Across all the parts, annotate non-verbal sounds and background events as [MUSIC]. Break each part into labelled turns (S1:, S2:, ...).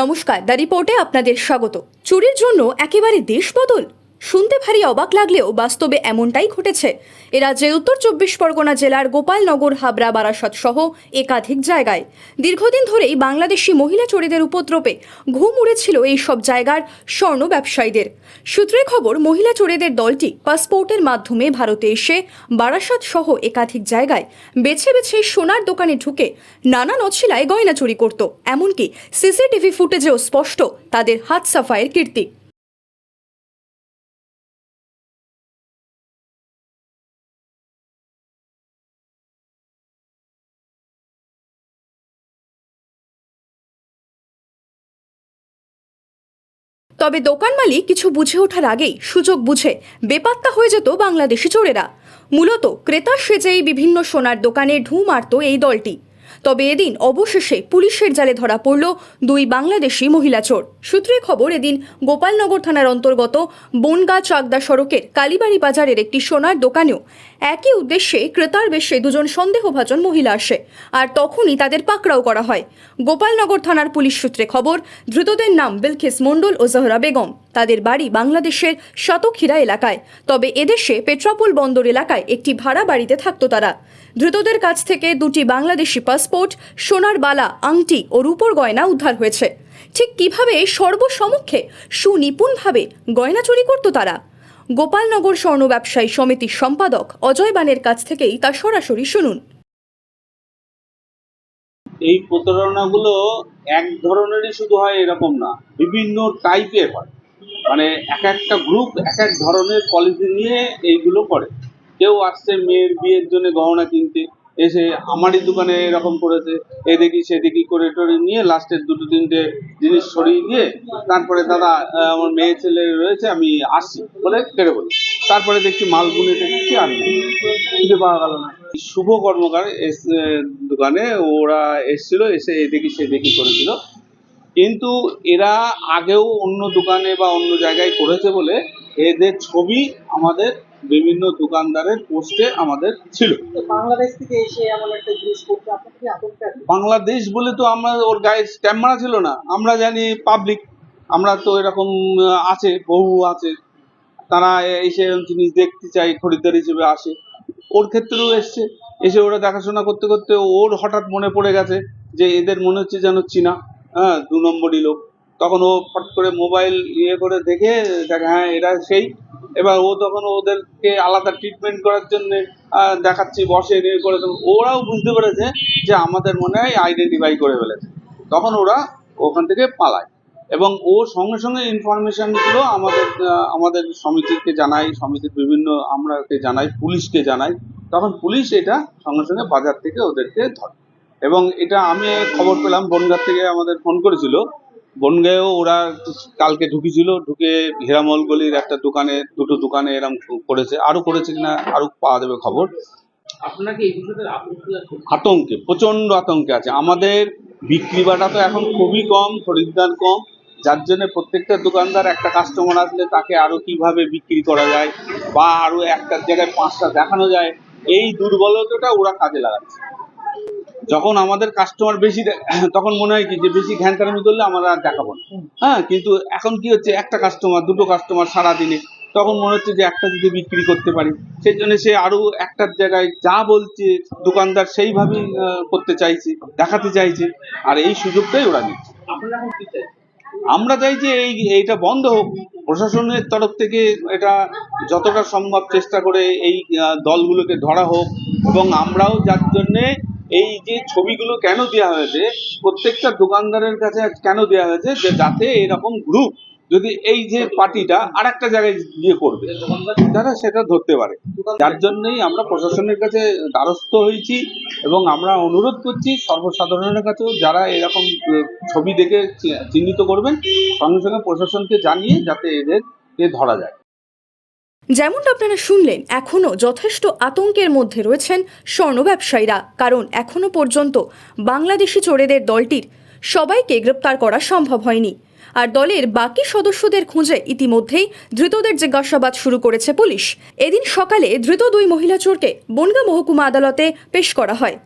S1: নমস্কার দ্য রিপোর্টে আপনাদের স্বাগত। চুরির জন্য একেবারে দেশ বদল। শুনতে ভারী অবাক লাগলেও বাস্তবে এমনটাই ঘটেছে। এ রাজ্যের উত্তর চব্বিশ পরগনা জেলার গোপালনগর, হাবড়া, বারাসত সহ একাধিক জায়গায়। দীর্ঘদিন ধরেই বাংলাদেশি মহিলা চোরেদের উপদ্রবে ঘুম উড়েছিল এই সব জায়গার স্বর্ণ ব্যবসায়ীদের। সূত্রে খবর, মহিলা চোরেদের দলটি পাসপোর্টের মাধ্যমে ভারতে এসে বারাসত সহ একাধিক জায়গায় বেছে বেছে সোনার দোকানে ঢুকে নানা নছিলায় গয়না চুরি করত। এমনকি সিসিটিভি ফুটেজেও স্পষ্ট তাদের হাত সাফাইয়ের কীর্তি। তবে দোকান মালিক কিছু বুঝে ওঠার আগেই সুযোগ বুঝে বেপাত্তা হয়ে যেত বাংলাদেশি চোরেরা। মূলত ক্রেতা সেজেই বিভিন্ন সোনার দোকানে ঢু মারত এই দলটি। তবে এদিন অবশেষে পুলিশের জালে ধরা পড়ল দুই বাংলাদেশি মহিলা চোর। সূত্রে খবর, এদিন গোপালনগর থানার অন্তর্গত বনগা চাকদা সড়কের কালীবাড়ি বাজারের একটি সোনার দোকানেও একই উদ্দেশ্যে ক্রেতার বেশে দুজন সন্দেহভাজন মহিলা আসে আর তখনই তাদের পাকড়াও করা হয়। গোপালনগর থানার পুলিশ সূত্রে খবর, ধৃতদের নাম বিলখিস মণ্ডল ও জহরা বেগম। তাদের বাড়ি বাংলাদেশের শতক্ষীরা এলাকায়। তবে এদেশে পেট্রাপোল বন্দর এলাকায় একটি ভাড়া বাড়িতে থাকতো তারা। ধৃতদের কাছ থেকে দুটি বাংলাদেশি পাসপোর্ট, সোনার বালা, আংটি ও রূপোর গয়না উদ্ধার হয়েছে। ঠিক কীভাবে সর্বসমক্ষে সুনিপুণভাবে গয়না চুরি করতো তারা? গোপালনগর স্বর্ণ ব্যবসায়ী সমিতির সম্পাদক অজয় বানের কাছ থেকেই তা সরাসরি শুনুন।
S2: এই প্রতারণাগুলো এক ধরনেরই শুধু হয় এরকম না, বিভিন্ন টাইপের হয়। মানে এক একটা গ্রুপ এক এক ধরনের পলিসি নিয়ে এইগুলো করে। কেউ আসছে মেয়ের বিয়ের জন্য গহনা কিনতে এসে আমারই দোকানে এরকম করেছে এ দেখি সে দেখি করে টরে নিয়ে লাস্টের দুটো তিনটে জিনিস সরিয়ে দিয়ে তারপরে দাদা আমার মেয়ে ছেলে রয়েছে আমি আসছি বলে কেড়ে বলি। তারপরে দেখছি মাল গুনে দেখছি আর নেই। খুঁজে পাওয়া গেল না। শুভ কর্মকার এস- দোকানে ওরা এসেছিল এসে এদিকে সেদিকে করেছিল। কিন্তু এরা আগেও অন্য দোকানে বা অন্য জায়গায় করেছে বলে এদের ছবি আমাদের বিভিন্ন দোকানদারের পোস্টে আমাদের ছিল।
S3: বাংলাদেশ থেকে এসে এমন একটা জিনিস করতে?
S2: বাংলাদেশ বলে তো আমরা ওর গায়ে স্ট্যাম্প মারা ছিল না। আমরা জানি পাবলিক আমরা তো এরকম আছে বহু আছে। তারা এসে জিনিস দেখতে চাই খরিদ্দার হিসেবে আসে। ওর ক্ষেত্রেও এসছে। এসে ওরা দেখাশোনা করতে করতে ওর হঠাৎ মনে পড়ে গেছে যে এদের মনে হচ্ছে যেন চীনা। হ্যাঁ দু নম্বরই লোক। তখন ও ফট করে মোবাইল ইয়ে করে দেখে দেখে হ্যাঁ এরা সেই। এবার ও তখন ওদেরকে আলাদা ট্রিটমেন্ট করার জন্য দেখাচ্ছি, বসে ইয়ে করে ওরাও বুঝতে পেরেছে যে আমাদের মনে হয় আইডেন্টিফাই করে ফেলেছে। তখন ওরা ওখান থেকে পালায়। এবং ও সঙ্গে সঙ্গে ইনফরমেশনগুলো আমাদের আমাদের সমিতিকে জানাই সমিতির বিভিন্ন আমরাকে জানাই, পুলিশকে জানাই। তখন পুলিশ এটা সঙ্গে সঙ্গে বাজার থেকে ওদেরকে ধরে। এবং এটা আমি খবর পেলাম বনগাঁ থেকে আমাদের ফোন করেছিল। বনগাঁয়েও ওরা কালকে ঢুকেছিল ঢুকে হীরামল গলির একটা দোকানে দুটো দোকানে এরম করেছে। আরও করেছে কিনা আরও পাওয়া যাবে খবর। আতঙ্কে প্রচণ্ড আতঙ্কে আছে। আমাদের বিক্রি বাটা তো এখন খুবই কম খরিদ্দার কম। যার জন্য প্রত্যেকটা দোকানদার একটা কাস্টমার আসলে তাকে আরও কীভাবে বিক্রি করা যায় বা আরও একটা জায়গায় পাঁচটা দেখানো যায় এই দুর্বলতাটা ওরা কাজে লাগাচ্ছে। যখন আমাদের কাস্টমার বেশি [COUGHS] তখন মনে হয় কি যে বেশি ঘ্যান ঘ্যানতারামি করলে আমরা আর দেখাবো না। হ্যাঁ কিন্তু এখন কি হচ্ছে একটা কাস্টমার দুটো কাস্টমার সারা দিনে তখন মনে হচ্ছে যে একটা যদি বিক্রি করতে পারি সেই জন্য সে আরও একটার জায়গায় যা বলছে দোকানদার সেইভাবেই করতে চাইছে দেখাতে চাইছে আর এই সুযোগটাই ওরা নিচ্ছে। আমরা চাই যে এই এইটা বন্ধ হোক। প্রশাসনের তরফ থেকে এটা যতটা সম্ভব চেষ্টা করে এই দলগুলোকে ধরা হোক এবং আমরাও যার জন্যে এই যে ছবিগুলো কেন দেওয়া হয়েছে, প্রত্যেকটা দোকানদারের কাছে কেন দেওয়া হয়েছে যে যাতে এরকম গ্রুপ যদি এই যে পার্টিটা আর একটা জায়গায় গিয়ে করবে, তারা সেটা ধরতে পারে। যার জন্যই আমরা প্রশাসনের কাছে দ্বারস্থ হয়েছি এবং আমরা অনুরোধ করছি সর্বসাধারণের কাছেও যারা এরকম ছবি দেখে চিহ্নিত করবেন, সঙ্গে সঙ্গে প্রশাসনকে জানিয়ে যাতে এদেরকে ধরা যায়।
S1: যেমনটা আপনারা শুনলেন, এখনও যথেষ্ট আতঙ্কের মধ্যে রয়েছেন স্বর্ণ ব্যবসায়ীরা। কারণ এখনও পর্যন্ত বাংলাদেশি চোরেদের দলটির সবাইকে গ্রেপ্তার করা সম্ভব হয়নি। আর দলের বাকি সদস্যদের খুঁজে ইতিমধ্যেই ধৃতদের জিজ্ঞাসাবাদ শুরু করেছে পুলিশ। এদিন সকালে ধৃত দুই মহিলা চোরকে বনগা মহকুমা আদালতে পেশ করা হয়।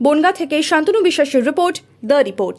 S1: বনগা থেকে শান্তনু বিশ্বাসের রিপোর্ট, দ্য রিপোর্ট।